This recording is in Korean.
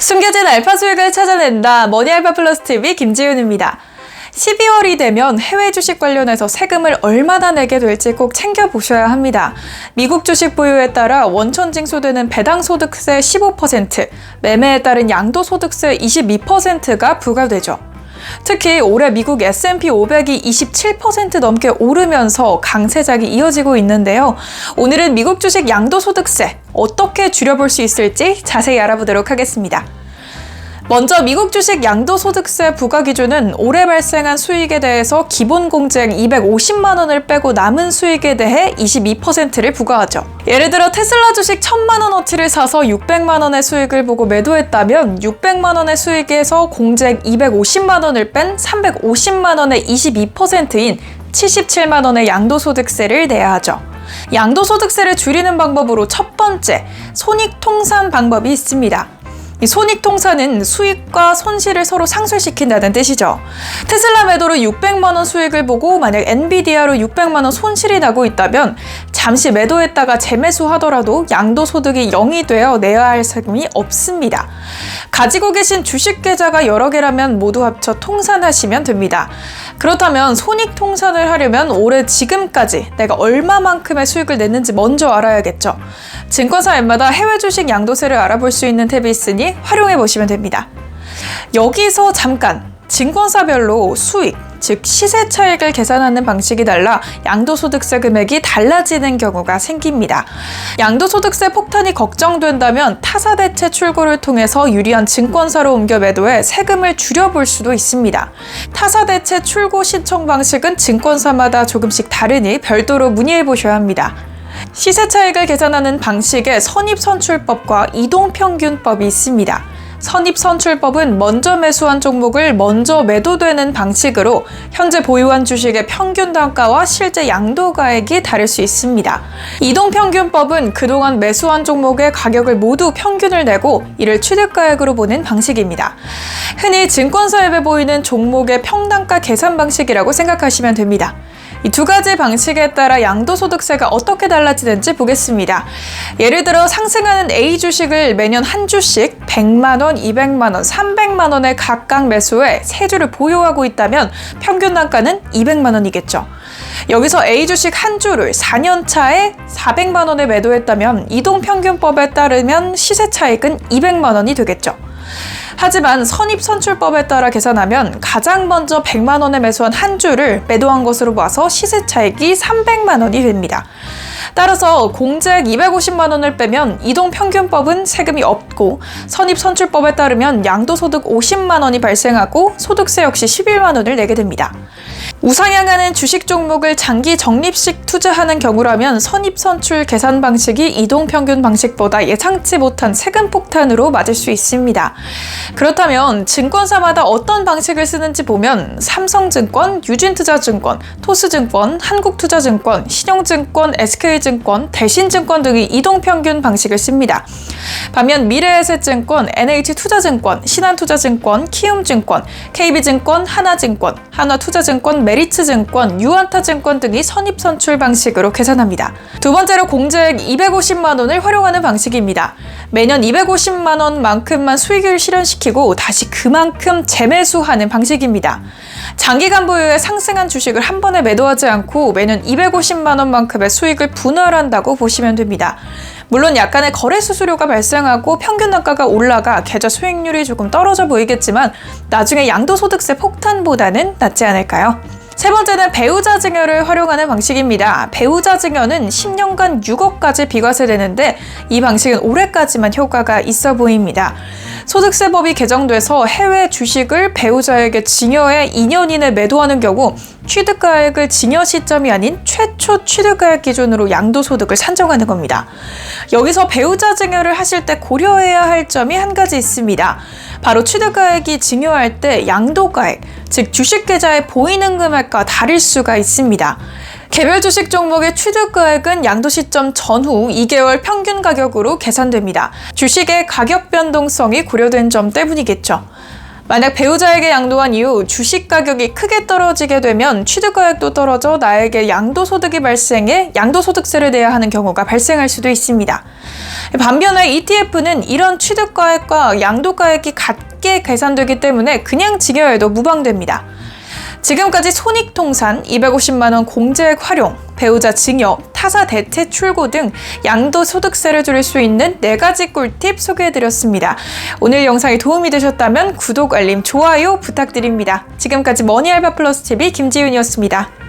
숨겨진 알파 수익을 찾아낸다. 머니알파 플러스 TV 김지윤입니다. 12월이 되면 해외 주식 관련해서 세금을 얼마나 내게 될지 꼭 챙겨보셔야 합니다. 미국 주식 보유에 따라 원천 징수되는 배당 소득세 15%, 매매에 따른 양도 소득세 22%가 부과되죠. 특히 올해 미국 S&P 500이 27% 넘게 오르면서 강세작이 이어지고 있는데요. 오늘은 미국 주식 양도소득세 어떻게 줄여볼 수 있을지 자세히 알아보도록 하겠습니다. 먼저 미국 주식 양도소득세 부과 기준은 올해 발생한 수익에 대해서 기본 공제액 250만 원을 빼고 남은 수익에 대해 22%를 부과하죠. 예를 들어 테슬라 주식 1000만 원어치를 사서 600만 원의 수익을 보고 매도했다면 600만 원의 수익에서 공제액 250만 원을 뺀 350만 원의 22%인 77만 원의 양도소득세를 내야 하죠. 양도소득세를 줄이는 방법으로 첫 번째, 손익통산 방법이 있습니다. 이 손익 통산은 수익과 손실을 서로 상쇄시킨다는 뜻이죠. 테슬라 매도로 600만 원 수익을 보고 만약 엔비디아로 600만 원 손실이 나고 있다면 잠시 매도했다가 재매수하더라도 양도 소득이 0이 되어 내야 할 세금이 없습니다. 가지고 계신 주식 계좌가 여러 개라면 모두 합쳐 통산하시면 됩니다. 그렇다면 손익 통산을 하려면 올해 지금까지 내가 얼마만큼의 수익을 냈는지 먼저 알아야겠죠. 증권사 앱마다 해외 주식 양도세를 알아볼 수 있는 탭이 있으니 활용해 보시면 됩니다. 여기서 잠깐 증권사별로 수익, 즉 시세 차익을 계산하는 방식이 달라 양도소득세 금액이 달라지는 경우가 생깁니다. 양도소득세 폭탄이 걱정된다면 타사 대체 출고를 통해서 유리한 증권사로 옮겨 매도해 세금을 줄여볼 수도 있습니다. 타사 대체 출고 신청 방식은 증권사마다 조금씩 다르니 별도로 문의해 보셔야 합니다. 시세 차익을 계산하는 방식에 선입선출법과 이동평균법이 있습니다. 선입선출법은 먼저 매수한 종목을 먼저 매도되는 방식으로 현재 보유한 주식의 평균 단가와 실제 양도가액이 다를 수 있습니다. 이동평균법은 그동안 매수한 종목의 가격을 모두 평균을 내고 이를 취득가액으로 보는 방식입니다. 흔히 증권사 앱에 보이는 종목의 평단가 계산 방식이라고 생각하시면 됩니다. 이 두 가지 방식에 따라 양도소득세가 어떻게 달라지는지 보겠습니다. 예를 들어 상승하는 A 주식을 매년 한 주씩 100만 원, 200만 원, 300만 원에 각각 매수해 세 주를 보유하고 있다면 평균 단가는 200만 원이겠죠. 여기서 A 주식 한 주를 4년 차에 400만 원에 매도했다면 이동평균법에 따르면 시세 차익은 200만 원이 되겠죠. 하지만 선입선출법에 따라 계산하면 가장 먼저 100만 원에 매수한 한 주를 매도한 것으로 봐서 시세 차익이 300만 원이 됩니다. 따라서 공제액 250만 원을 빼면 이동평균법은 세금이 없고 선입선출법에 따르면 양도소득 50만 원이 발생하고 소득세 역시 11만 원을 내게 됩니다. 우상향하는 주식 종목을 장기 적립식 투자하는 경우라면 선입선출 계산 방식이 이동평균 방식보다 예상치 못한 세금 폭탄으로 맞을 수 있습니다. 그렇다면 증권사마다 어떤 방식을 쓰는지 보면 삼성증권, 유진투자증권, 토스증권, 한국투자증권, 신용증권, SK 증권, 대신증권 등의 이동평균 방식을 씁니다. 반면 미래에셋증권, NH투자증권, 신한투자증권, 키움증권, KB증권, 하나증권, 한화투자증권, 메리츠증권, 유한타증권 등이 선입선출 방식으로 계산합니다. 두 번째로 공제액 250만 원을 활용하는 방식입니다. 매년 250만 원만큼만 수익을 실현시키고 다시 그만큼 재매수하는 방식입니다. 장기간 보유에 상승한 주식을 한 번에 매도하지 않고 매년 250만 원만큼의 수익을 분할한다고 보시면 됩니다. 물론 약간의 거래 수수료가 발생하고 평균 단가가 올라가 계좌 수익률이 조금 떨어져 보이겠지만 나중에 양도소득세 폭탄보다는 낫지 않을까요? 세 번째는 배우자 증여를 활용하는 방식입니다. 배우자 증여는 10년간 6억까지 비과세되는데 이 방식은 올해까지만 효과가 있어 보입니다. 소득세법이 개정돼서 해외 주식을 배우자에게 증여해 2년 이내 매도하는 경우 취득가액을 증여 시점이 아닌 최초 취득가액 기준으로 양도소득을 산정하는 겁니다. 여기서 배우자 증여를 하실 때 고려해야 할 점이 한 가지 있습니다. 바로 취득가액이 증여할 때 양도가액, 즉 주식계좌에 보이는 금액과 다를 수가 있습니다. 개별 주식 종목의 취득가액은 양도 시점 전후 2개월 평균 가격으로 계산됩니다. 주식의 가격 변동성이 고려된 점 때문이겠죠. 만약 배우자에게 양도한 이후 주식 가격이 크게 떨어지게 되면 취득가액도 떨어져 나에게 양도소득이 발생해 양도소득세를 내야 하는 경우가 발생할 수도 있습니다. 반면에 ETF는 이런 취득가액과 양도가액이 같게 계산되기 때문에 그냥 증여해도 무방됩니다. 지금까지 손익통산, 250만원 공제액 활용, 배우자 증여, 타사 대체 출고 등 양도소득세를 줄일 수 있는 4가지 꿀팁 소개해드렸습니다. 오늘 영상이 도움이 되셨다면 구독, 알림, 좋아요 부탁드립니다. 지금까지 머니알바 플러스 TV 김지윤이었습니다.